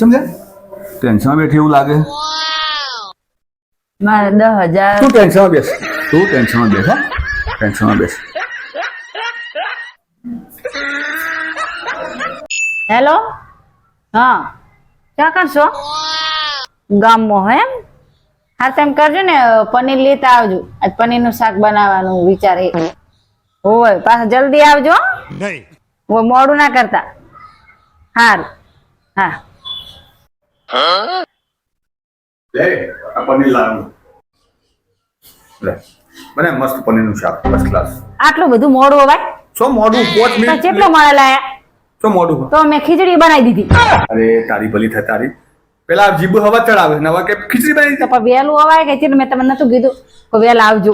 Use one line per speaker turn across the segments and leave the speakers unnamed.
સમજે? ટેન્શનમાં બેઠી એવું લાગે?
મારે દસ હજાર.
તું ટેન્શનમાં બેસ. તું ટેન્શનમાં બેસ હા. ટેન્શનમાં બેસ.
હેલો? હા. ક્યાં કરશો ગામમાં હો એમ? હા તેમ કરજો ને પનીર લેતા આવજો. આજ પનીરનું શાક બનાવવાનું વિચારે. હોય પાછા જલ્દી આવજો
નહીં.
મોડું ના કરતા. હારું. હા.
લાવવાનું મસ્ત પનીરનું શાક ફર્સ્ટ ક્લાસ
આટલું બધું મોડું અવાય
સો મોડું? પોચ મિનિટ
કેટલો મળે લાયા.
સો મોડું
તો મેં ખીચડી બનાવી દીધી.
અરે તારી ભલી થાય તારી. પેલા જીબુ હવા ચડાવે નવા કે ખીચડી બનાવી
તો પણ વહેલું અવાય કે ચેટલું મેં તમને નતું કીધું. કે વહેલા આવજો.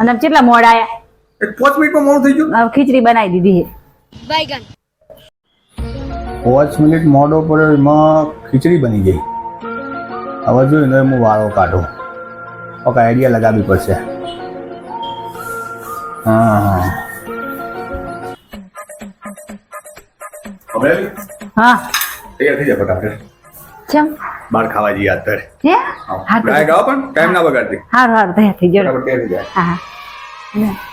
અને કેટલા મોડા આયા?
એક પોચ મિનિટમાં મોડું થઈ ગયું?
ખીચડી બનાવી દીધી છે.
પાંચ મિનિટ મોડો પડ્યો એમાં ખીચડી બની ગઈ. હવે જોઈને હું વાળો કાઢો. ઓકે આઈડિયા લગાવવી પડશે. હા. હા
હા.
તૈયાર થઈ જાય ફટાફટ.
ચમ.
બહાર ખાવા જઈએ અત્યારે
હે? હા.
ગાવ પણ ટાઈમ ના બગાડતી.
હારું હારું તૈયાર થઈ
જાય
હા હા.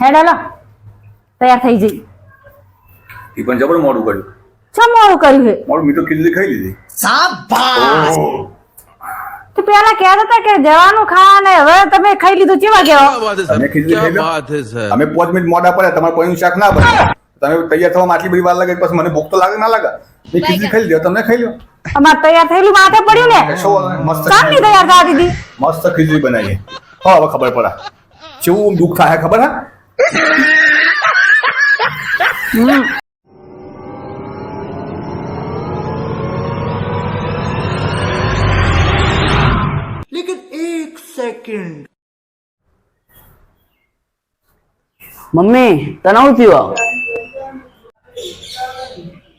હેડાલો તૈયાર થઈ જઈ.
એ પણ જબર મોડું કર્યું.
શા મોડું કર્યું હે?
મોડું મીઠું ખીલી ખાઈ લીધી? શાબાશ.
તો પેલા કહેતા હતા કે જવાનું ખાવા હવે તમે ખાઈ લીધું કેવા કેવા
તમે
ખીચડી ખાઈ વાત
અમે 5 મિનિટ મોડા પડ્યા તમારે કોઈ શાક ના બને તમે તૈયાર થવા આટલી બધી વાર લાગે પછી મને ભૂખ તો લાગે ના લાગે? મેં ખીચડી ખાઈ લીધી તમને ખાઈ લો.
અમાર તૈયાર થયેલું માથે પડ્યું ને.
મસ્ત કામની
તૈયાર થવા દીધી.
મસ્ત ખીચડી બનાવી હા હવે ખબર પડે. કેવું દુઃખ થાય ખબર હા?
મમ્મી તને હું થયું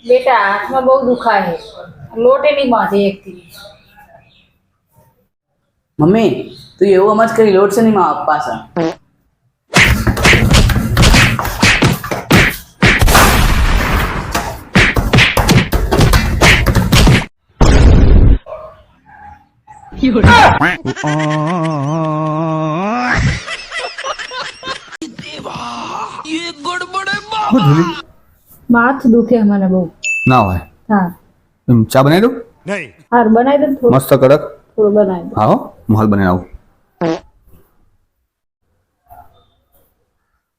બેટા હાથમાં બહુ દુખાય છે લોટે નહીં બાંધે એકથી
મમ્મી તું એવું મત કરી લોટ છે નહીં મારા પપ્પા
માથ દુખે મને બહુ.
ના હોય.
હા.
ચા બનાવી દઉં?
નહીં.
હાર બનાવી દઉં થોડું.
મસ્ત કડક?
થોડું બનાવી દઉં
હા હો મહલ બનાવી. આવું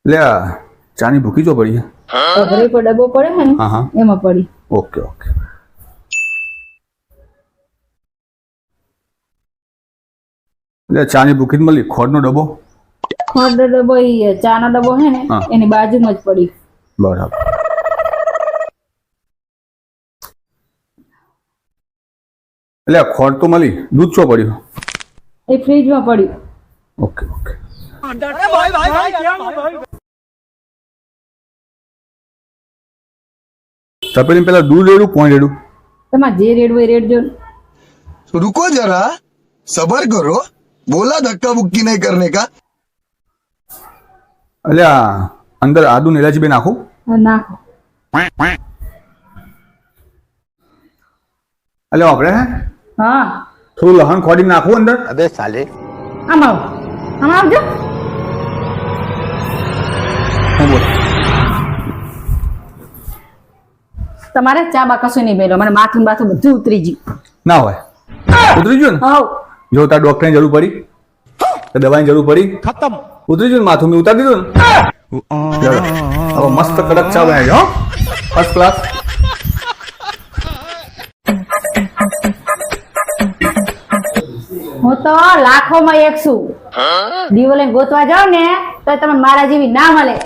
લે ચાની ભૂકી જો પડી
પડે છે
હા હા.
એમાં પડી.
Okay okay. એટલે ચાની બુકીટ મળી ખોડનો ડબ્બો?
ખોડનો ડબ્બો એ ચાનો ડબ્બો હે ને એની બાજુમાં જ પડી.
બરાબર. એટલે ખોડ તો મળી દૂધ ચો પડ્યું?
એ ફ્રીજમાં પડ્યું.
Okay okay. તપેલી પેલા દૂધ રેડું કોણ રેડું?
તમારે જે રેડવું એ રેડજો
રૂકો જરા સબર કરો. बोला धक्का बुक्की नहीं करने का
એટલે આ અંદર આદુ ને ઇલાયચી બે નાખું
હા, નાખો
એટલે આપણે હે
હા
થોડું લહણ ખોડી નાખવું અંદર
આમ આવો આમ આવજો
હું બોલ
તમારે ચા બા કશું નહીં મેલો મને માથું ને બાથું બધું ઉતરી ગયું
ના હોય ઉતરી ગયું ને
હવ
જો તાર ડોક્ટરની જરૂર પડી દવાની જરૂર પડી
ખતમ.
ઉતરી ગયું માથું મેં ઉતારી દીધું ને? મસ્ત કડક ચા બનાવી ફર્સ્ટ ક્લાસ
હું તો લાખોમાં એક છું. દીવલે ગોતવા જાવ ને તો તમે મારા જેવી ના મળે.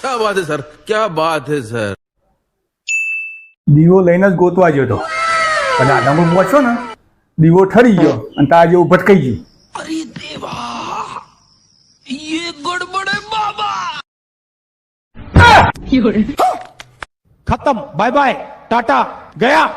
ક્યા વાત સર? ક્યાં વાત હે સર?
દીવો લઈને જ ગોતવા ગયો તો. અને આનામાં પહોંચ્યો ને દીવો ઠરી ગયો અને તા જેવું ભટકાઈ ગયું.
અરે દેવા યે ગડબડે બાબા. ખતમ બાય બાય ટાટા ગયા.